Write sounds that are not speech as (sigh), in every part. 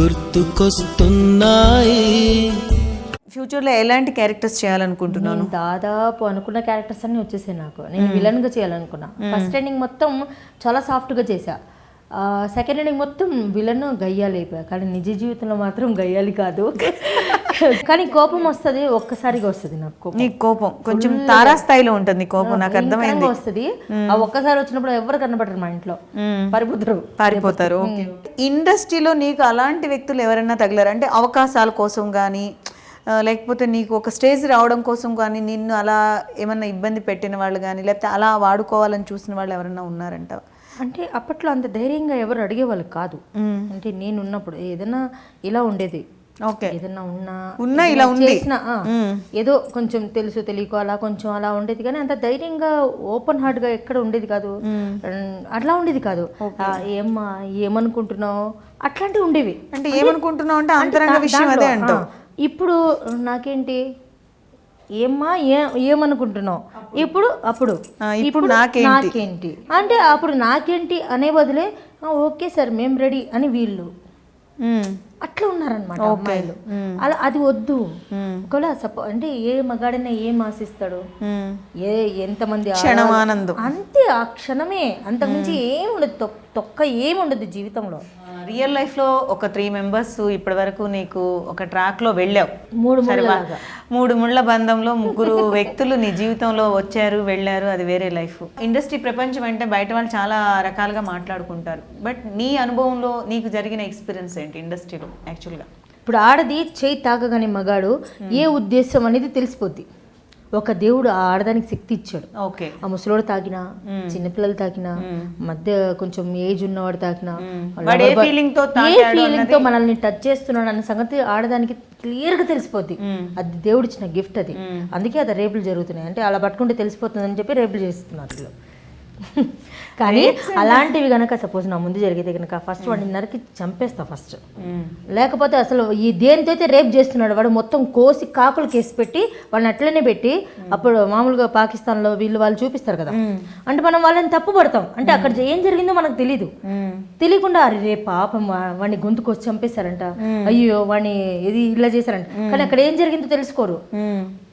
గుర్తుకొస్తున్నాయి. ఫ్యూచర్లో ఎలాంటి క్యారెక్టర్స్ చేయాలనుకుంటున్నాను? నేను దాదాపు అనుకున్న క్యారెక్టర్స్ అన్ని వచ్చేసాయి నాకు. నేను విలన్గా చేయాలనుకున్నా ఫస్ట్ ఎండింగ్ మొత్తం చాలా సాఫ్ట్గా చేశా. సెకండ్ ఎండింగ్ మొత్తం విలన్ గయ్యాలి. అయిపోయా కానీ నిజ జీవితంలో మాత్రం గయ్యాలి కాదు. కానీ కోపం వస్తుంది ఒక్కసారిగా వస్తుంది నాకు కోపం. నీ కోపం. కొంచెం తారా స్థాయిలో ఉంటుంది కోపం నాకు అర్థమైంది. వస్తుంది. ఆ ఒక్కసారి వచ్చినప్పుడు ఎవరు కనబడరు మా ఇంట్లో. పరిపుత్రు. పారిపోతారు. ఇండస్ట్రీలో నీకు అలాంటి వ్యక్తులు ఎవరైనా తగిలారు? అంటే అవకాశాల కోసం కానీ లేకపోతే నీకు ఒక స్టేజ్ రావడం కోసం కానీ నిన్ను అలా ఏమన్నా ఇబ్బంది పెట్టిన వాళ్ళు కానీ లేకపోతే అలా వాడుకోవాలని చూసిన వాళ్ళు ఎవరైనా ఉన్నారంట అంటే అప్పట్లో అంత ధైర్యంగా ఎవరు అడిగేవాళ్ళు కాదు. అంటే నేను ఉన్నప్పుడు ఏదైనా ఇలా ఉండేది. ఓకే. ఏదైనా ఉన్నా ఉన్నా ఇలా ఉంది. ఏదో కొంచెం తెలుసు తెలియకో అలా కొంచెం అలా ఉండేది. కానీ అంత ధైర్యంగా ఓపెన్ హార్ట్గా ఎక్కడ ఉండేది కాదు. అట్లా ఉండేది కాదు. ఏమ్మా ఏమనుకుంటున్నావు? అట్లాంటివి ఉండేవి. అంటే ఏమనుకుంటున్నావు అంటే అంతరంగ విషయం అదే అంటావు. ఇప్పుడు నాకేంటి? ఏమ్మా ఏ ఏమనుకుంటున్నావు? ఇప్పుడు అప్పుడు. ఇప్పుడు నాకేంటి? నాకేంటి? అంటే అప్పుడు నాకేంటి అనే బదులే "ఆ, ఓకే సార్ మేము రెడీ అని వీళ్ళు. అట్లా ఉన్నారనమాట అమ్మాయిలు. అలా అది వద్దు. ఒకవేళ సపో అంటే ఏ మగాడైనా ఏం ఆశిస్తాడు. ఏ ఎంతమంది క్షణం ఆడవాళ్ళు- ఆనందం. అంతే ఆ క్షణమే. అంతకుమించి ఏం ఉండదు తొక్- తొక్క ఏం ఉండదు జీవితంలో. రియల్ లైఫ్లో ఒక త్రీ మెంబర్స్ ఇప్పటి వరకు నీకు ఒక ట్రాక్లో వెళ్ళావు. మూడు. మూడు ముళ్ళ బంధంలో ముగ్గురు (laughs) వ్యక్తులు నీ జీవితంలో వచ్చారు వెళ్ళారు అది వేరే లైఫ్. ఇండస్ట్రీ ప్రపంచం అంటే బయట వాళ్ళు చాలా రకాలుగా మాట్లాడుకుంటారు. బట్ నీ అనుభవంలో నీకు జరిగిన ఎక్స్పీరియన్స్ ఏంటి ఇండస్ట్రీలో? యాక్చువల్గా ఇప్పుడు ఆడది చేయి తాకగానే మగాడు ఏ ఉద్దేశం అనేది తెలిసిపోద్ది. ఒక దేవుడు ఆ ఆడదానికి శక్తి ఇచ్చాడు. ఓకే. ఆ ముసలోడు తాకినా చిన్నపిల్లలు తాకినా మధ్య కొంచెం ఏజ్ ఉన్నవాడు తాకినా ఏ ఫీలింగ్తో మనల్ని టచ్ చేస్తున్నాడు అన్న సంగతి ఆడదానికి క్లియర్గా తెలిసిపోద్ది. అది దేవుడు ఇచ్చిన గిఫ్ట్ అది. అందుకే అది రేపులు జరుగుతున్నాయి. అంటే అలా పట్టుకుంటే తెలిసిపోతుంది అని చెప్పి రేపులు చేస్తున్నారు. (laughs) కానీ అలాంటివి గనక సపోజ్ నా ముందు జరిగితే గనక ఫస్ట్ వాడిని నరికి చంపేస్తా ఫస్ట్ లేకపోతే అసలు ఈ దేనితో అయితే రేప్ చేస్తున్నాడు వాడు మొత్తం కోసి కాకులు కేసి పెట్టి వాళ్ళని అట్లనే పెట్టి అప్పుడు మామూలుగా పాకిస్తాన్లో వీళ్ళు వాళ్ళు చూపిస్తారు కదా. అంటే మనం వాళ్ళని తప్పు పడతాం. అంటే అక్కడ ఏం జరిగిందో మనకు తెలియదు తెలియకుండా అరే రే పాపం వాడిని గొంతు కోసి చంపేశారంట అయ్యో వాడిని ఇది ఇలా చేశారంట. కానీ అక్కడ ఏం జరిగిందో తెలుసుకోరు.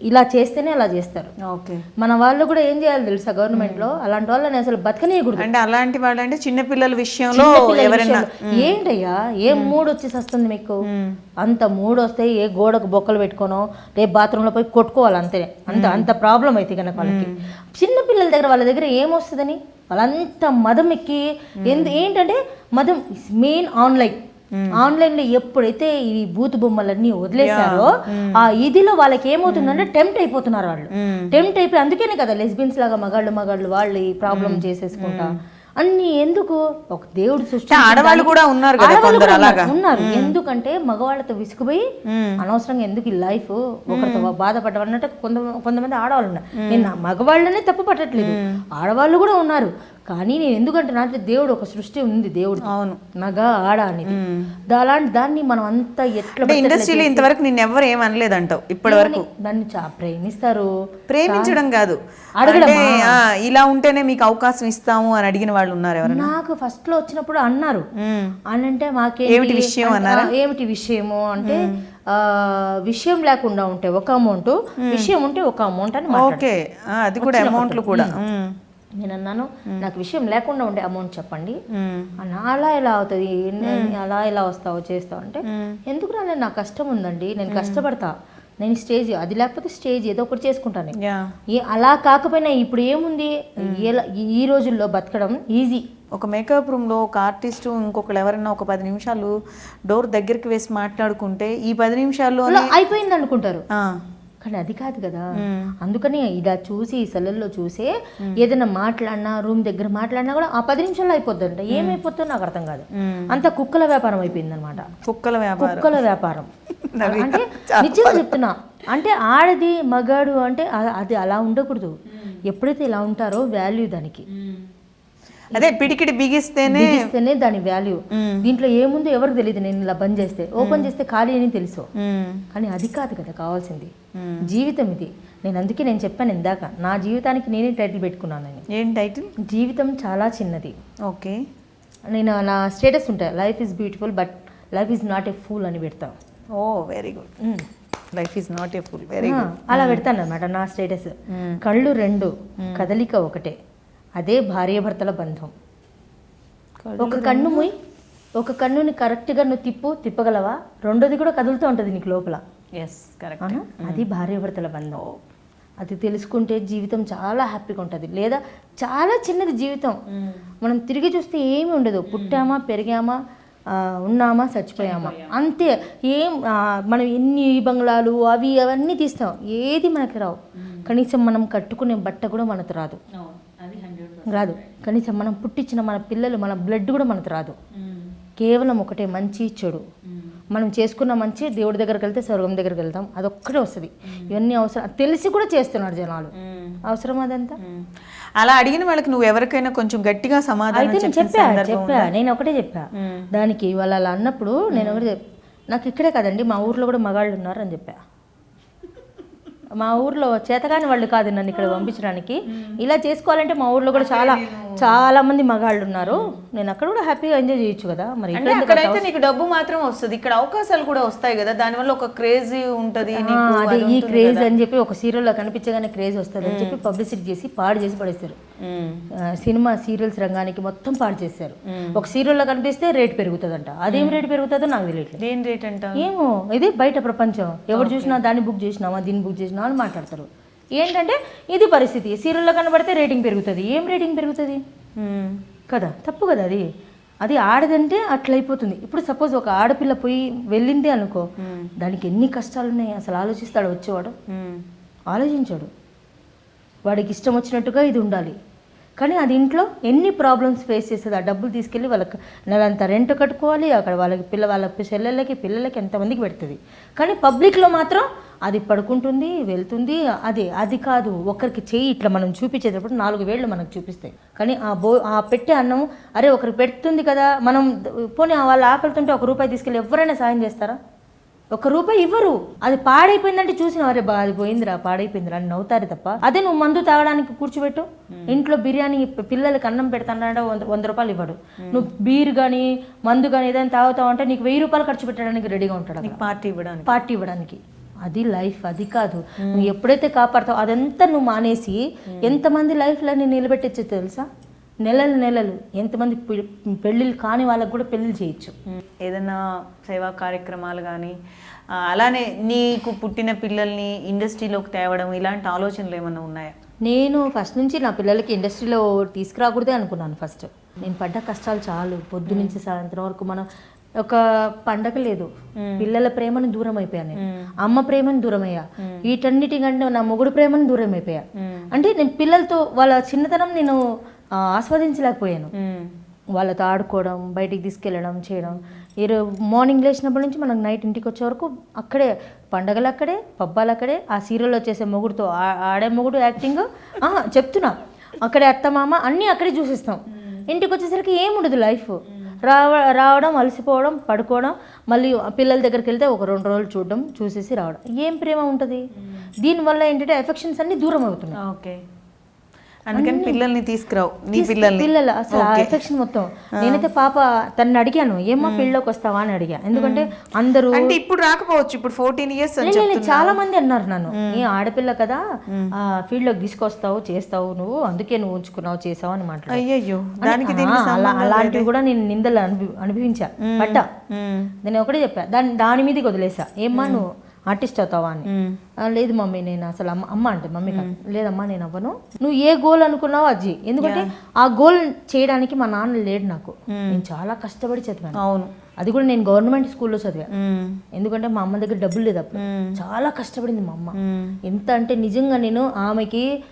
ఇలా చేస్తేనే అలా చేస్తారు. ఓకే మన వాళ్ళు కూడా ఏం చేయాలి తెలుసా గవర్నమెంట్లో అలాంటి వాళ్ళని అసలు బతకనీయకూడదు. అంటే అలాంటి వాళ్ళు అంటే చిన్నపిల్లల విషయంలో చిన్నపిల్లల ఎవరైనా. ఏంటయ్యా? ఏం మూడు వచ్చేసి వస్తుంది మీకు అంత మూడు వస్తే ఏ గోడకు బొక్కలు పెట్టుకోనో రేపు బాత్రూంలో పోయి కొట్టుకోవాలి అంతే. అంత అంత ప్రాబ్లం అయితే కనుక వాళ్ళకి. చిన్న పిల్లల దగ్గర వాళ్ళ దగ్గర ఏమొస్తుందని? వాళ్ళంత మదం ఎక్కి ఎందు ఏంటంటే మదం మెయిన్ ఆన్లైన్ ఆన్లైన్లో ఎప్పుడైతే ఈ బూతు బొమ్మలన్నీ వదిలేశారో ఆ ఇదిలో వాళ్ళకి ఏమవుతుందంటే టెంప్ట్ అయిపోతున్నారు వాళ్ళు. టెంప్ట్ అయిపోయి అందుకనే కదా లెస్బియన్స్ లాగా మగాళ్ళు మగాళ్ళు వాళ్ళు ఈ ప్రాబ్లం చేసేసుకుంటా. అన్ని ఎందుకు? ఒక దేవుడు సృష్టి ఆడవాళ్ళు కూడా ఉన్నారు. ఉన్నారు ఎందుకంటే మగవాళ్ళతో విసుగుపోయి అనవసరంగా ఎందుకు ఈ లైఫ్ ఒకరితో బాధపడ్డం అన్నట్టు కొంత కొంతమంది ఆడవాళ్ళు ఉన్నారు. నేను మగవాళ్ళనే తప్పు పట్టట్లేదు. ఆడవాళ్ళు కూడా ఉన్నారు. కానీ నేను ఎందుకంటే నాకు దేవుడు ఒక సృష్టి ఉంది దేవుడు. అవును. మగ ఆడ అనేది. అలాంటి దాన్ని మనం అంతా ఎట్లా అంటే ఇండస్ట్రీలో ఇంతవరకు నిన్ను ఎవరు ఏం అనలేదంటావు ఇప్పటి వరకు. దాన్ని ప్రేమిస్తారు. ప్రేమించడం కాదు. అడగడమా? అంటే ఆ, ఇలా ఉంటేనే మీకు అవకాశం ఇస్తాము అని అడిగిన వాళ్ళు ఉన్నారు ఎవరైనా? నాకు ఫస్ట్లో వచ్చినప్పుడు అన్నారు. అని అంటే మాకే ఏమిటి విషయం అన్నారా? ఏమిటి విషయము అంటే ఆ, విషయం లేకుండా ఉంటే ఒక అమౌంట్ విషయం ఉంటే ఒక అమౌంట్ అని. ఓకే. అది కూడా అమౌంట్లు కూడా. నేను అన్నాను నాకు విషయం లేకుండా ఉండే అమౌంట్ చెప్పండి. అన్న అలా ఎలా అవుతుంది? అలా ఎలా వస్తావు? చేస్తావు? అంటే ఎందుకు రాలేదు నా కష్టం ఉందండి నేను కష్టపడతా. నేను స్టేజ్ అది లేకపోతే స్టేజ్ ఏదో ఒకటి చేసుకుంటాను ఏ అలా కాకపోయినా ఇప్పుడు ఏముంది? ఈ రోజుల్లో బతకడం ఈజీ. ఒక మేకప్ రూమ్లో ఒక ఆర్టిస్టు ఇంకొకరు ఎవరైనా ఒక పది నిమిషాలు డోర్ దగ్గరికి వేసి మాట్లాడుకుంటే ఈ పది నిమిషాల్లో అయిపోయింది అనుకుంటారు కానీ అది కాదు కదా. అందుకని ఇలా చూసి సెలల్లో చూసే ఏదైనా మాట్లాడినా రూమ్ దగ్గర మాట్లాడినా కూడా ఆ పది నిమిషాల్లో అయిపోద్దంట. ఏమైపోతుందో నాకు అర్థం కాదు. అంత కుక్కల వ్యాపారం అయిపోయింది అనమాట కుక్కల వ్యాపారం. కుక్కల వ్యాపారం. (laughs) అంటే నిజంగా చెప్తున్నా అంటే ఆడది మగాడు అంటే అది అలా ఉండకూడదు. ఎప్పుడైతే ఇలా ఉంటారో వాల్యూ దానికి. అదే పిడికిడి బిగిస్తేనే బిగిస్తేనే దాని వాల్యూ దీంట్లో ఏముందో ఎవరికి తెలియదు నేను ఇలా బంద్ చేస్తే. ఓపెన్ చేస్తే ఖాళీ అని తెలుసు. కానీ అది కాదు కదా కావాల్సింది. జీవితం ఇది. నేను అందుకే నేను చెప్పాను ఇందాక నా జీవితానికి నేనే టైటిల్ పెట్టుకున్నాను నేను. ఏం టైటిల్ జీవితం చాలా చిన్నది. ఓకే. నేను నా స్టేటస్ ఉంటాయి life is beautiful but life is not a fool అని పెడతాం. ఓ very good life is not a fool very అలా పెడతాను అనమాట నా స్టేటస్ కళ్ళు రెండు కదలిక ఒకటే. అదే భార్యాభర్తల బంధం. ఒక కన్ను మూయి. ఒక కన్నుని కరెక్ట్గా నువ్వు తిప్పు తిప్పగలవా? రెండోది కూడా కదులుతూ ఉంటుంది నీకు లోపల. ఎస్ కరెక్ట్ అవునా అది భార్యాభర్తల బంధం. అది తెలుసుకుంటే జీవితం చాలా హ్యాపీగా ఉంటుంది. లేదా చాలా చిన్నది జీవితం. మనం తిరిగి చూస్తే ఏమి ఉండదు. పుట్టామా పెరిగామా ఉన్నామా చచ్చిపోయామా. అంతే. ఏం మనం ఎన్ని బంగ్లాలు అవి అవన్నీ తీస్తాం. ఏది మనకి రావు. కనీసం మనం కట్టుకునే బట్ట కూడా మనకు రాదు. రాదు. కనీసం మనం పుట్టించిన మన పిల్లలు మన బ్లడ్ కూడా మనకు రాదు. కేవలం ఒకటే మంచి చెడు. మనం చేసుకున్న మంచి దేవుడి దగ్గరికి వెళ్తే స్వర్గం దగ్గరికి వెళ్తాం అదొక్కటే వస్తుంది. ఇవన్నీ అవసరం. తెలిసి కూడా చేస్తున్నారు జనాలు. అవసరం అదంతా? అలా అడిగిన వాళ్ళకి నువ్వు ఎవరికైనా కొంచెం గట్టిగా సమాధానం నేను చెప్పా చెప్పా. నేను ఒకటే చెప్పా. దానికి వాళ్ళు అలా అన్నప్పుడు నేను ఒకటే నాకు ఇక్కడే కదండి మా ఊర్లో కూడా మగాళ్ళు ఉన్నారు అని చెప్పా. మా ఊర్లో చేతగాని వాళ్ళు కాదు నన్ను ఇక్కడ పంపించడానికి. ఇలా చేసుకోవాలంటే మా ఊర్లో కూడా చాలా చాలా మంది మగాళ్ళు ఉన్నారు. నేను అక్కడ కూడా హ్యాపీగా ఎంజాయ్ చేయొచ్చు కదా. మరి అక్కడైతే నీకు డబ్బు మాత్రం వస్తుంది. ఇక్కడ అవకాశాలు కూడా వస్తాయి కదా. దానివల్ల ఒక క్రేజీ ఉంటది అదే ఈ క్రేజ్. అని చెప్పి ఒక సీరియల్లో కనిపించగానే క్రేజ్ వస్తుంది అని చెప్పి పబ్లిసిటీ చేసి పాడు చేసి పడేస్తారు. సినిమా సీరియల్స్ రంగానికి మొత్తం పాడు చేశారు ఒక సీరియల్లో కనిపిస్తే రేట్ పెరుగుతుందంట. అదేం రేట్ పెరుగుతుందో నాకు తెలియట్లేదు. రేట్ అంట ఏమో ఇది బయట ప్రపంచం. ఎవరు చూసినా దాన్ని బుక్ చేసినామా దీన్ని బుక్ చేసినామా? అని మాట్లాడతారు. ఏంటంటే ఇది పరిస్థితి. సీరియల్లో కనబడితే రేటింగ్ పెరుగుతుంది. ఏం రేటింగ్ పెరుగుతుంది. కదా తప్పు కదా అది. అది ఆడదంటే అట్లయిపోతుంది. ఇప్పుడు సపోజ్ ఒక ఆడపిల్ల పోయి వెళ్ళింది అనుకో దానికి ఎన్ని కష్టాలు ఉన్నాయి అసలు ఆలోచిస్తాడు వచ్చేవాడు. ఆలోచించాడు. వాడికి ఇష్టం వచ్చినట్టుగా ఇది ఉండాలి. కానీ అది ఇంట్లో ఎన్ని ప్రాబ్లమ్స్ ఫేస్ చేస్తుంది? ఆ డబ్బులు తీసుకెళ్ళి వాళ్ళకి నెలంతా రెంట్ కట్టుకోవాలి అక్కడ వాళ్ళకి పిల్ల వాళ్ళ చెల్లెళ్ళకి పిల్లలకి ఎంతమందికి పెడుతుంది? కానీ పబ్లిక్లో మాత్రం అది పడుకుంటుంది వెళ్తుంది అది అది కాదు. ఒకరికి చేయి ఇట్లా మనం చూపించేటప్పుడు నాలుగు వేళ్ళు మనకు చూపిస్తాయి. కానీ ఆ బో ఆ పెట్టే అన్నం అరే ఒకరికి పెడుతుంది కదా మనం పోనీ వాళ్ళ ఆకలితుంటే ఒక రూపాయి తీసుకెళ్ళి ఎవరైనా సాయం చేస్తారా? ఒక రూపాయి ఇవ్వరు. అది పాడైపోయిందంటే చూసిన అరే బా అది పోయిందిరా పాడైపోయిందిరా అని నవ్వుతారు తప్ప అదే నువ్వు మందు తాగడానికి కూర్చోబెట్టు. ఇంట్లో బిర్యానీ పిల్లలకి అన్నం పెడతానంటే వంద వంద రూపాయలు ఇవ్వడు. నువ్వు బీర్ కానీ మందు కానీ ఏదైనా తాగుతావు అంటే నీకు వెయ్యి రూపాయలు ఖర్చు పెట్టడానికి రెడీగా ఉంటాడు పార్టీ ఇవ్వడానికి. పార్టీ ఇవ్వడానికి. అది లైఫ్ అది కాదు. నువ్వు ఎప్పుడైతే కాపాడుతావు అదంతా నువ్వు మానేసి ఎంతమంది లైఫ్లని నిలబెట్టచ్చు తెలుసా? నెలలు నెలలు ఎంతమంది పెళ్ళిళ్ళు కాని వాళ్ళకి కూడా పెళ్ళిళ్ళు చేయొచ్చు. ఏదైనా సేవా కార్యక్రమాలు కానీ అలానే నీకు పుట్టిన పిల్లల్ని ఇండస్ట్రీలోకి తేవడం ఇలాంటి ఆలోచనలు ఏమైనా ఉన్నాయా? నేను ఫస్ట్ నుంచి నా పిల్లలకి ఇండస్ట్రీలో తీసుకురాకూడదే అనుకున్నాను ఫస్ట్. నేను పడ్డ కష్టాలు చాలు. పొద్దు నుంచి సాయంత్రం వరకు మనం ఒక పండగ లేదు. పిల్లల ప్రేమను దూరం అయిపోయాను నేను. అమ్మ ప్రేమను దూరం అయ్యా. వీటన్నిటికంటే నా మొగుడు ప్రేమను దూరం అయిపోయా. అంటే నేను పిల్లలతో వాళ్ళ చిన్నతనం నేను ఆస్వాదించలేకపోయాను. వాళ్ళతో ఆడుకోవడం బయటికి తీసుకెళ్ళడం చేయడం. ఈరో మార్నింగ్ లేచినప్పటి నుంచి మనం నైట్ ఇంటికి వచ్చే వరకు అక్కడే పండగలు అక్కడే పబ్బాలు అక్కడే ఆ సీరియల్లో చేసే మొగుడుతో ఆడే మొగుడు యాక్టింగ్ ఆహా, చెప్తున్నా. అక్కడే అత్తమామ అన్నీ అక్కడే చూసిస్తాం. ఇంటికి వచ్చేసరికి ఏముండదు లైఫ్. రావ రావడం అలసిపోవడం పడుకోవడం మళ్ళీ పిల్లల దగ్గరికి వెళ్తే ఒక రెండు రోజులు చూడడం చూసేసి రావడం. ఏం ప్రేమ ఉంటుంది? దీనివల్ల ఏంటంటే ఎఫెక్షన్స్ అన్నీ దూరం అవుతున్నాయి. ఓకే. అందుకని పిల్లల్ని తీసుకురావు. నీ పిల్లల్ని. పిల్లలు అసలు ఎఫెక్షన్ మొత్తం. నేనైతే పాప తనని అడిగాను ఏమ్మా ఫీల్డ్లోకి వస్తావా? అని అడిగా. ఎందుకంటే అందరూ అంటే ఇప్పుడు రాకపోవచ్చు ఇప్పుడు ఫోర్టీన్ ఇయర్స్ చాలా మంది అన్నారు నన్ను. ఏ ఆడపిల్ల కదా ఆ ఫీల్డ్లోకి తీసుకొస్తావు చేస్తావు నువ్వు అందుకే నువ్వు ఉంచుకున్నావు చేసావు అని మాట్లాడు అయ్యయ్యో దానికి దీనికి అలా అలాంటివి కూడా నేను నిందలు అనుభవి అనుభవించా. మ్మ్. నేను ఒకటే చెప్పా. దాని దాని మీదకి వదిలేసా. ఏమ్మా నువ్వు ఆర్టిస్ట్ అవుతావా అని. "ఆ, లేదు మమ్మీ నేను అసలు అమ్మ అమ్మ అంటే మమ్మీ లేదమ్మా నేను అవ్వను. నువ్వు ఏ గోల్ అనుకున్నావో అది. చెయ్యి." ఎందుకంటే ఆ గోల్ చేయడానికి మా నాన్న లేడు నాకు. నేను చాలా కష్టపడి చదివాను. అవును. అది కూడా నేను గవర్నమెంట్ స్కూల్లో చదివా. ఎందుకంటే మా అమ్మ దగ్గర డబ్బులు లేదు అప్పుడు. చాలా కష్టపడింది మా అమ్మ. మ్మ్. ఎంత అంటే నిజంగా నేను ఆమెకి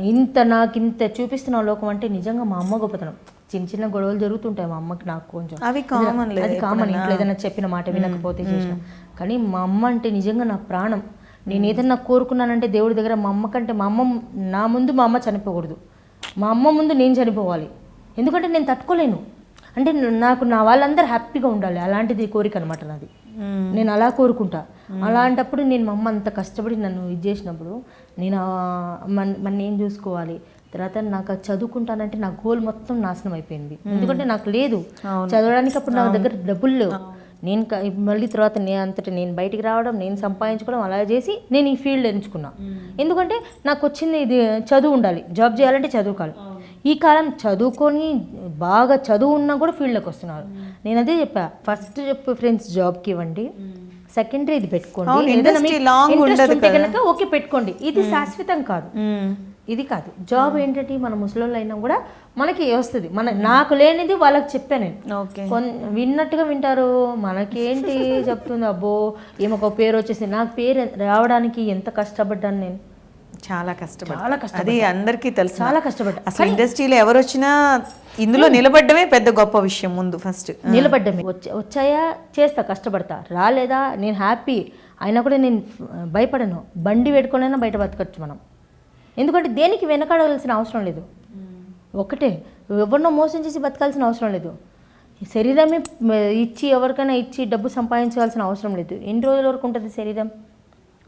ఇంత నాకు ఇంత చూపిస్తున్న లోకం అంటే నిజంగా మా అమ్మ గొప్పతనం. చిన్న చిన్న గొడవలు జరుగుతుంటాయి మా అమ్మకి నాకు కొంచెం. అవి కామన్ అది కామన్ ఇంట్లో ఏదైనా చెప్పిన మాట వినకపోతే చేసిన. కానీ మా అమ్మ అంటే నిజంగా నా ప్రాణం. నేను ఏదన్నా కోరుకున్నానంటే దేవుడి దగ్గర మా అమ్మ కంటే మా అమ్మ నా ముందు మా అమ్మ చనిపోకూడదు. మా అమ్మ ముందు నేను చనిపోవాలి. ఎందుకంటే నేను తట్టుకోలేను. అంటే నాకు నా వాళ్ళందరూ హ్యాపీగా ఉండాలి. అలాంటిది కోరిక అనమాట నాది. నేను అలా కోరుకుంటా. అలాంటప్పుడు నేను మా అమ్మ అంత కష్టపడి నన్ను ఇది చేసినప్పుడు నేను మన మన నేను చూసుకోవాలి? తర్వాత నాకు చదువుకుంటానంటే నా గోల్ మొత్తం నాశనం అయిపోయింది. ఎందుకంటే నాకు లేదు. చదవడానికి అప్పుడు నా దగ్గర డబ్బులు లేవు. నేను మళ్ళీ తర్వాత నేను అంతటి నేను బయటికి రావడం నేను సంపాదించుకోవడం అలా చేసి నేను ఈ ఫీల్డ్ ఎంచుకున్నా. ఎందుకంటే నాకు వచ్చింది ఇది చదువు ఉండాలి. జాబ్ చేయాలంటే చదువుకోవాలి ఈ కాలం చదువుకొని బాగా చదువు ఉన్నా కూడా ఫీల్డ్లోకి వస్తున్నారు. నేను అదే చెప్పా. ఫస్ట్ చెప్పు ఫ్రెండ్స్ జాబ్కి ఇవ్వండి. సెకండరీ ఇది పెట్టుకోండి. ఓకే పెట్టుకోండి. ఇది శాశ్వతం కాదు. ఇది కాదు. జాబ్ ఏంటంటే మన ముసలోళ్ళు అయినా కూడా మనకి వస్తుంది? మన నాకు లేనిది వాళ్ళకి చెప్పాను నేను. విన్నట్టుగా వింటారు. మనకేంటి (laughs) చెప్తుంది? అబ్బో ఈమెకు పేరు వచ్చేసి నాకు పేరు రావడానికి ఎంత కష్టపడ్డాను నేను. చాలా కష్టపడి చాలా కష్టపడ్డా. అది అందరికీ తెలుసు. చాలా కష్టపడ్డా. అసలు ఇండస్ట్రీలో ఎవరు వచ్చినా ఇందులో నిలబడమే పెద్ద గొప్ప విషయం ముందు ఫస్ట్. నిలబడ్డమే. వచ్చ- వచ్చాయా? చేస్తా కష్టపడతా. రాలేదా? నేను హ్యాపీ. అయినా కూడా నేను భయపడను. బండి పెట్టుకునైనా బయట బతకచ్చు మనం. ఎందుకంటే దేనికి వెనకాడవలసిన అవసరం లేదు. ఒకటే ఎవరినో మోసం చేసి బతకాల్సిన అవసరం లేదు. శరీరమే ఇచ్చి ఎవరికైనా ఇచ్చి డబ్బు సంపాదించాల్సిన అవసరం లేదు. ఎన్ని రోజుల వరకు ఉంటుంది శరీరం?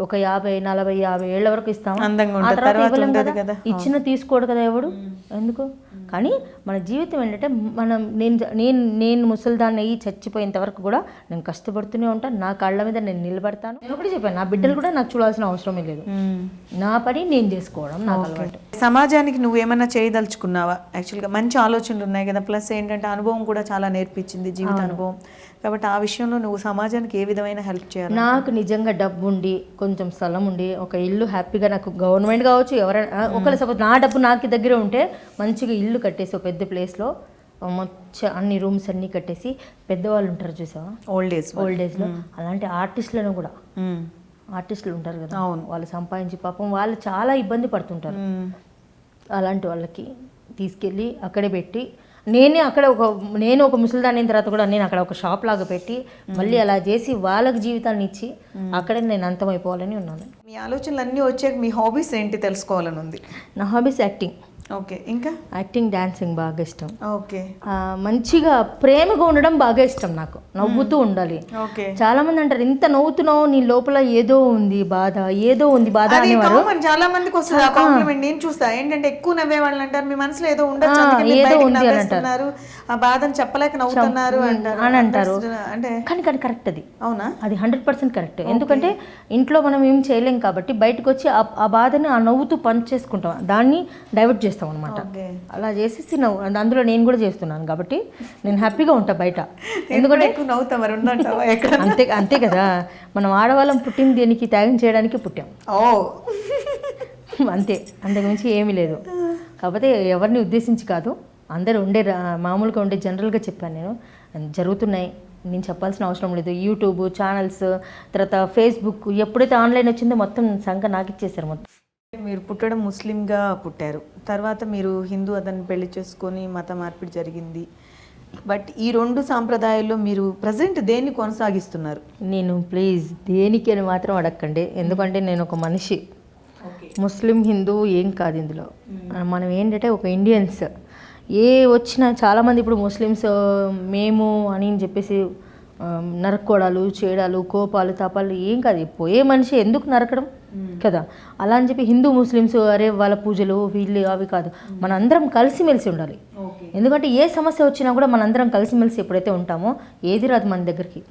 ఒక యాభై నలభై యాభై ఏళ్ళ వరకు ఇస్తాము? అందంగా. తర్వాత కదా. ఇచ్చిన తీసుకోడు కదా ఎవడు? ఎందుకు? కానీ మన జీవితం ఏంటంటే మనం నేను నేను నేను ముసలిదాన్ని అయ్యి చచ్చిపోయేంత వరకు కూడా నేను కష్టపడుతూనే ఉంటాను నా కాళ్ళ మీద నేను నిలబడతాను. నేను ఒకటి చెప్పాను నా బిడ్డలు కూడా నాకు చూడాల్సిన అవసరమే లేదు. నా పని నేను చేసుకోవడం నాకు అలవాటు. సమాజానికి నువ్వు ఏమైనా చేయదలుచుకున్నావా? యాక్చువల్గా మంచి ఆలోచనలు ఉన్నాయి కదా. ప్లస్ ఏంటంటే అనుభవం కూడా చాలా నేర్పించింది జీవిత అనుభవం. కాబట్టి ఆ విషయంలో నువ్వు సమాజానికి ఏ విధమైన హెల్ప్ చేయాలి? నాకు నిజంగా డబ్బు ఉండి కొంచెం స్థలం ఉండి ఒక ఇల్లు హ్యాపీగా నాకు గవర్నమెంట్ కావచ్చు ఎవరైనా ఒకవేళ సపోజ్ నా డబ్బు నాకు దగ్గర ఉంటే మంచిగా ఇల్లు కట్టేసి ఒక పెద్ద ప్లేస్లో మొత్తం అన్ని రూమ్స్ అన్నీ కట్టేసి పెద్దవాళ్ళు ఉంటారు చూసావా? ఓల్డ్ ఏజ్ ఓల్డ్ ఏజ్లో అలాంటి ఆర్టిస్టులను కూడా. ఆర్టిస్టులు ఉంటారు కదా. అవును. వాళ్ళు సంపాదించి పాపం వాళ్ళు చాలా ఇబ్బంది పడుతుంటారు. అలాంటి వాళ్ళకి తీసుకెళ్ళి అక్కడే పెట్టి నేనే అక్కడ ఒక నేను ఒక ముసలిదాని అయిన తర్వాత కూడా నేను అక్కడ ఒక షాప్ లాగా పెట్టి మళ్ళీ అలా చేసి వాళ్ళకి జీవితాన్ని ఇచ్చి అక్కడే నేను అంతమైపోవాలని ఉన్నాను. మీ ఆలోచనలు అన్నీ వచ్చాక మీ హాబీస్ ఏంటి తెలుసుకోవాలని ఉంది? నా హాబీస్ యాక్టింగ్ ఓకే ఇంకా? యాక్టింగ్ డాన్సింగ్ బాగా ఇష్టం. ఓకే. మంచిగా ప్రేమగా ఉండడం బాగా ఇష్టం నాకు. నవ్వుతూ ఉండాలి. ఓకే. చాలా మంది అంటారు ఇంత నవ్వుతున్నావు నీ లోపల ఏదో ఉంది బాధ ఏదో ఉంది బాధ అనేవారు. చాలా మందికి వస్తుంది ఆ కాంప్లిమెంట్ నేను చూస్తా ఏంటంటే ఎక్కువ నవ్వే వాళ్ళని అంటారు మీ మనసులో ఏదో మీరు ఏదో ఉంది అని నవ్వేస్తున్నారు. ఆ బాధను చెప్పలేక నవ్వుతున్నారు అంటారు. అని అంటారు. అంటే కానీ కానీ కరెక్ట్ అది. అవునా? అది హండ్రెడ్ పర్సెంట్ కరెక్ట్ ఎందుకంటే ఇంట్లో మనం ఏం చేయలేం కాబట్టి బయటకు వచ్చి ఆ- బాధని ఆ నవ్వుతూ పంచ్ చేసుకుంటాం. దాన్ని డైవర్ట్ చేస్తాం అనమాట అలా చేసేసి నవ్వు అందులో నేను కూడా చేస్తున్నాను కాబట్టి నేను హ్యాపీగా ఉంటా బయట. ఎందుకంటే నవ్వుతా మరి అంతే అంతే కదా. మనం ఆడవాళ్ళం పుట్టింది దేనికి? త్యాగం చేయడానికి పుట్టాం. ఓ. అంతే. అంతకుమించి ఏమీ లేదు. కాకపోతే ఎవరిని ఉద్దేశించి కాదు. అందరు ఉండే మామూలుగా ఉండే జనరల్గా చెప్పాను నేను. జరుగుతున్నాయి. నేను చెప్పాల్సిన అవసరం లేదు. యూట్యూబ్ ఛానల్స్ తర్వాత ఫేస్బుక్ ఎప్పుడైతే ఆన్లైన్ వచ్చిందో మొత్తం సంఖ నాకు ఇచ్చేసారు మొత్తం. మీరు పుట్టడం ముస్లింగా పుట్టారు. తర్వాత మీరు హిందూ అతన్ని పెళ్ళి చేసుకొని మత మార్పిడి జరిగింది. బట్ ఈ రెండు సాంప్రదాయాల్లో మీరు ప్రజెంట్ దేన్ని కొనసాగిస్తున్నారు? నేను ప్లీజ్ దేనికి అని మాత్రం అడగండి ఎందుకంటే నేను ఒక మనిషి. ముస్లిం హిందూ ఏం కాదు ఇందులో. మనం ఏంటంటే ఒక ఇండియన్స్. ఏ వచ్చినా చాలామంది ఇప్పుడు ముస్లిమ్స్ మేము అని చెప్పేసి ఆ, నరక్కోడాలు చేయడాలు కోపాలు తాపాలు ఏం కాదు. పోయే మనిషి ఎందుకు నరకడం? కదా? అలా అని చెప్పి హిందూ ముస్లిమ్స్ అరే వాళ్ళ పూజలు వీళ్ళు అవి కాదు. మనందరం కలిసిమెలిసి ఉండాలి. ఎందుకంటే ఏ సమస్య వచ్చినా కూడా మనందరం కలిసిమెలిసి ఎప్పుడైతే ఉంటామో ఏది రాదు మన దగ్గరికి.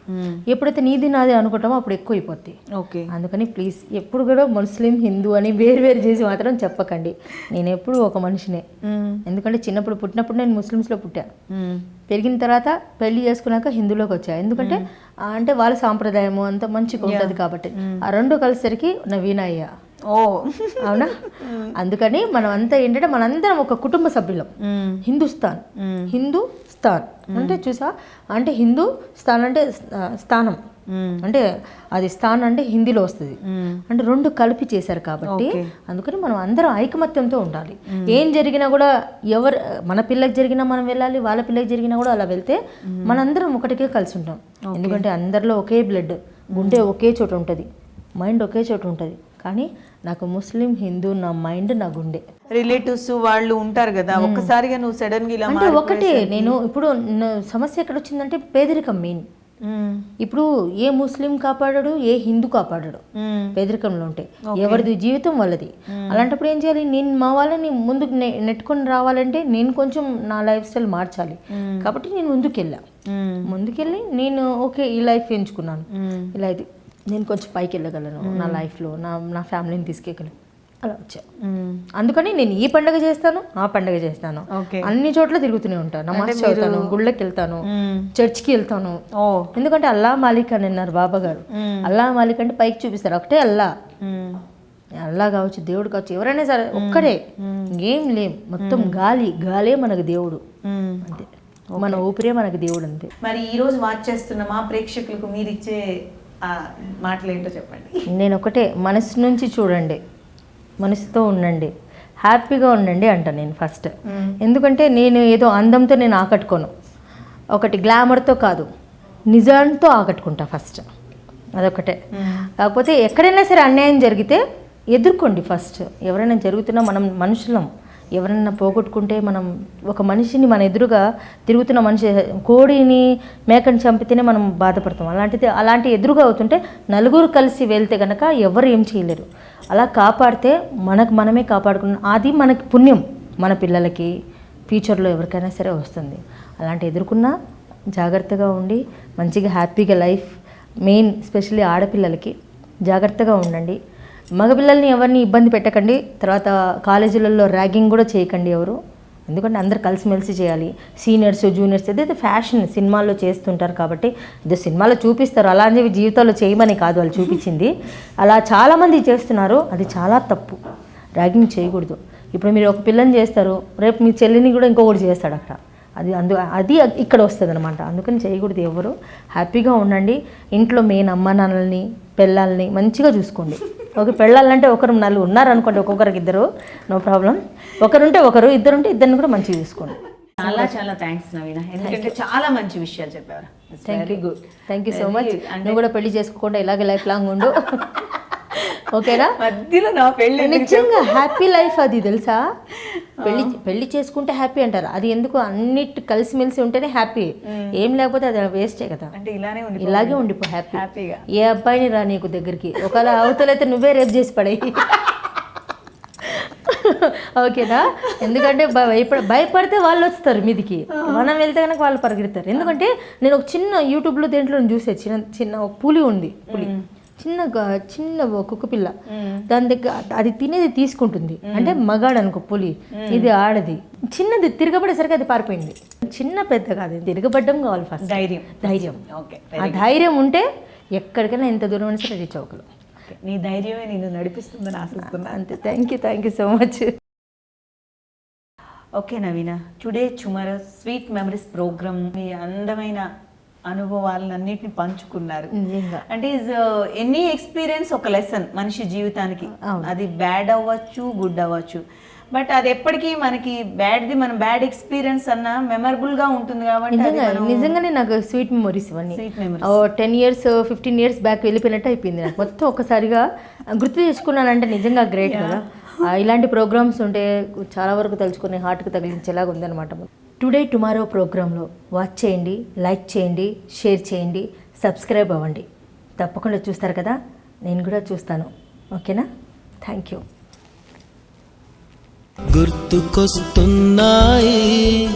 ఎప్పుడైతే నీది నాది అనుకుంటామో అప్పుడు ఎక్కువ అయిపోద్ది ఓకే. అందుకని ప్లీజ్ ఎప్పుడు కూడా ముస్లిం హిందూ అని వేరు వేరు చేసి మాత్రం చెప్పకండి. నేను ఎప్పుడు ఒక మనిషినే. ఎందుకంటే చిన్నప్పుడు పుట్టినప్పుడు నేను ముస్లిమ్స్లో పుట్టా. పెరిగిన తర్వాత పెళ్ళి చేసుకున్నాక హిందూలోకి వచ్చా. ఎందుకంటే అంటే వాళ్ళ సాంప్రదాయము అంత మంచిగా ఉంటుంది కాబట్టి. ఆ రెండు కలిసరికి నవీన అయ్యా ఓ. అవునా? అందుకని మనం అంతా ఏంటంటే మనందరం ఒక కుటుంబ సభ్యులం. హిందుస్థాన్. హిందూ స్థాన్. అంటే చూసా? అంటే హిందూ స్థాన్ అంటే స్థానం. అంటే అది స్థానం అంటే హిందీలో వస్తుంది. అంటే రెండు కలిపి చేశారు కాబట్టి అందుకని మనం అందరం ఐకమత్యంతో ఉండాలి. ఏం జరిగినా కూడా ఎవరు మన పిల్లకి జరిగినా మనం వెళ్ళాలి వాళ్ళ పిల్లకి జరిగినా కూడా అలా వెళ్తే మనందరం ఒకటికే కలిసి ఉంటాం. ఎందుకంటే అందరిలో ఒకే బ్లడ్ గుండె ఒకే చోట ఉంటుంది. మైండ్ ఒకే చోట ఉంటుంది. కానీ నాకు ముస్లిం హిందూ నా మైండ్ నా గుండె. రిలేటివ్స్ వాళ్ళు ఉంటారు కదా ఒక్కసారిగా నువ్వు సడన్గా ఇలా అంటే ఒకటే నేను ఇప్పుడు సమస్య ఎక్కడ వచ్చిందంటే పేదరికం మెయిన్. ఇప్పుడు ఏ ముస్లిం కాపాడాడు ఏ హిందూ కాపాడాడు. పేదరికంలో ఉంటే. ఎవరిది? జీవితం వాళ్ళది. అలాంటప్పుడు ఏం చేయాలి? నేను మా వాళ్ళని ముందుకు నె- నెట్టుకొని రావాలంటే నేను కొంచెం నా లైఫ్ స్టైల్ మార్చాలి. కాబట్టి నేను ముందుకు వెళ్ళా ముందుకెళ్ళి నేను ఓకే ఈ లైఫ్ ఎంచుకున్నాను. ఇలా ఇది. నేను కొంచెం పైకి వెళ్ళగలను నా లైఫ్లో నా నా ఫ్యామిలీని తీసుకెళ్ళగలను అలా వచ్చా. అందుకని నేను ఈ పండగ చేస్తాను ఆ పండగ చేస్తాను. అన్ని చోట్ల తిరుగుతూనే ఉంటాను. నమాజ్ చదువుతాను గుళ్ళకి వెళ్తాను చర్చ్కి వెళ్తాను. ఎందుకంటే అల్లా మాలిక్ అని అన్నారు బాబా గారు. అల్లా మాలిక్ అంటే పైకి చూపిస్తారు. ఒకటే అల్లా. అల్లా కావచ్చు దేవుడు కావచ్చు ఎవరైనా సరే ఒక్కడే. ఏం లేం. మొత్తం గాలి గాలే మనకు దేవుడు. అంతే. మన ఊపిరే మనకు దేవుడు అంతే. మరి ఈ రోజు వాచ్ చేస్తున్న మా ప్రేక్షకులకు మీరు ఇచ్చే మాటలు ఏంటో చెప్పండి. నేను ఒకటే మనసు నుంచి చూడండి మనసుతో ఉండండి హ్యాపీగా ఉండండి అంట నేను ఫస్ట్. ఎందుకంటే నేను ఏదో అందంతో నేను ఆకట్టుకోను. ఒకటి గ్లామర్తో కాదు నిజాంతో ఆకట్టుకుంటా ఫస్ట్. అదొకటే. కాకపోతే ఎక్కడైనా సరే అన్యాయం జరిగితే ఎదుర్కోండి ఫస్ట్. ఎవరైనా జరుగుతున్నా మనం మనుషులం. ఎవరన్నా పోగొట్టుకుంటే మనం ఒక మనిషిని మన ఎదురుగా తిరుగుతున్న మనిషి కోడిని మేకని చంపితేనే మనం బాధపడతాం. అలాంటిది అలాంటి ఎదురుగా అవుతుంటే నలుగురు కలిసి వెళ్తే కనుక ఎవరు ఏం చేయలేరు. అలా కాపాడితే మనకు మనమే కాపాడుకున్న. అది మనకి పుణ్యం. మన పిల్లలకి ఫ్యూచర్లో ఎవరికైనా సరే వస్తుంది. అలాంటి ఎదుర్కొన్నా జాగ్రత్తగా ఉండి మంచిగా హ్యాపీగా లైఫ్ మెయిన్ స్పెషల్లీ ఆడపిల్లలకి జాగ్రత్తగా ఉండండి. మగపిల్లల్ని ఎవరిని ఇబ్బంది పెట్టకండి. తర్వాత కాలేజీలలో ర్యాగింగ్ కూడా చేయకండి ఎవరు. ఎందుకంటే అందరు కలిసిమెలిసి చేయాలి. సీనియర్స్ జూనియర్స్ ఏదైతే ఫ్యాషన్ సినిమాల్లో చేస్తుంటారు కాబట్టి ఇది సినిమాలో చూపిస్తారు. అలా అని చెప్పి జీవితంలో చేయమని కాదు వాళ్ళు చూపించింది. అలా చాలామంది చేస్తున్నారు. అది చాలా తప్పు. ర్యాగింగ్ చేయకూడదు. ఇప్పుడు మీరు ఒక పిల్లని చేస్తారు. రేపు మీ చెల్లిని కూడా ఇంకొకటి చేస్తాడు అక్కడ. అది అందు అది ఇక్కడ వస్తుంది అనమాట అందుకని చేయకూడదు ఎవరు. హ్యాపీగా ఉండండి. ఇంట్లో మెయిన్ అమ్మ నాన్నల్ని పిల్లల్ని మంచిగా చూసుకోండి. ఓకే పెళ్ళాలంటే ఒకరు నలుగురు ఉన్నారనుకోండి ఒక్కొక్కరికి ఇద్దరు. నో ప్రాబ్లం ఒకరుంటే ఒకరు ఇద్దరుంటే ఇద్దరిని కూడా మంచిగా చూసుకోండి. చాలా చాలా థ్యాంక్స్ నవీన. ఎందుకంటే చాలా మంచి విషయాలు చెప్పారు very good thank you so much నువ్వు కూడా పెళ్ళి చేసుకోకుండా ఇలాగే లైఫ్ లాంగ్ ఉండు. (laughs) ఓకేనా? మధ్యలో నా పెళ్ళి నిజంగా హ్యాపీ లైఫ్ అది తెలుసా? పెళ్ళి పెళ్ళి చేసుకుంటే హ్యాపీ అంటారు. అది ఎందుకు? అన్నిటి కలిసిమెలిసి ఉంటేనే హ్యాపీ ఏం లేకపోతే అది వేస్టే కదా. అంటే ఇలానే ఉంది ఇలాగే ఉండిపో హ్యాపీ హ్యాపీగా ఏ అబ్బాయిని రా నీకు దగ్గరికి? ఒకవేళ అవతలైతే నువ్వే రేపు చేసి పడేయి. ఓకేనా? ఎందుకంటే భయపడ భయపడితే వాళ్ళు వస్తారు మీదికి. మనం వెళ్తే కనుక వాళ్ళు పరిగెడతారు. ఎందుకంటే నేను ఒక చిన్న యూట్యూబ్లో దేంట్లో చూసే చిన్న చిన్న ఒక పులి ఉంది. పులి. చిన్న చిన్న కుక్క పిల్ల. దాని దగ్గర అది తినేది తీసుకుంటుంది. అంటే మగాడు అనుకో పులి ఇది ఆడది. చిన్నది తిరగబడేసరికి అది పారిపోయింది. చిన్న పెద్ద కాదు తిరగబడ్డం కావాలి ఫస్ట్ ధైర్యం. ధైర్యం. ఓకే ఆ ధైర్యం ఉంటే ఎక్కడికైనా ఎంత దూరం అయినా సరే రీచ్ అవ్వగలం. నీ ధైర్యమే నిన్ను నడిపిస్తుందని ఆశిస్తున్నా. అంతే thank you thank you so much okay Naveena today tomorrow sweet memories program మీ అందమైన అనుభవాలన్నిటిని పంచుకున్నారు. అంటే ఎనీ ఎక్స్పీరియన్స్ ఒక లెసన్ మనిషి జీవితానికి. అది బ్యాడ్ అవ్వచ్చు గుడ్ అవ్వచ్చు. బట్ అది ఎప్పటికీ మనకి బ్యాడ్ది మనం బ్యాడ్ ఎక్స్పీరియన్స్ అన్న మెమరబుల్గా ఉంటుంది కాబట్టి నిజంగానే నాకు స్వీట్ మెమరీస్ ఇవన్నీ. Ten years fifteen years back వెళ్ళిపోయినట్టు అయిపోయింది నాకు. మొత్తం ఒకసారిగా గుర్తు తెచ్చుకున్నానంటే నిజంగా గ్రేట్ కదా. ఇలాంటి ప్రోగ్రామ్స్ ఉంటే చాలా వరకు తలుచుకుని హార్ట్కి తగిలించేలాగా ఉందన్నమాట. టుడే టుమారో ప్రోగ్రాంలో వాచ్ చేయండి లైక్ చేయండి షేర్ చేయండి సబ్స్క్రైబ్ అవ్వండి. తప్పకుండా చూస్తారు కదా? నేను కూడా చూస్తాను. ఓకేనా? Thank you. గుర్తుకొస్తున్నాయి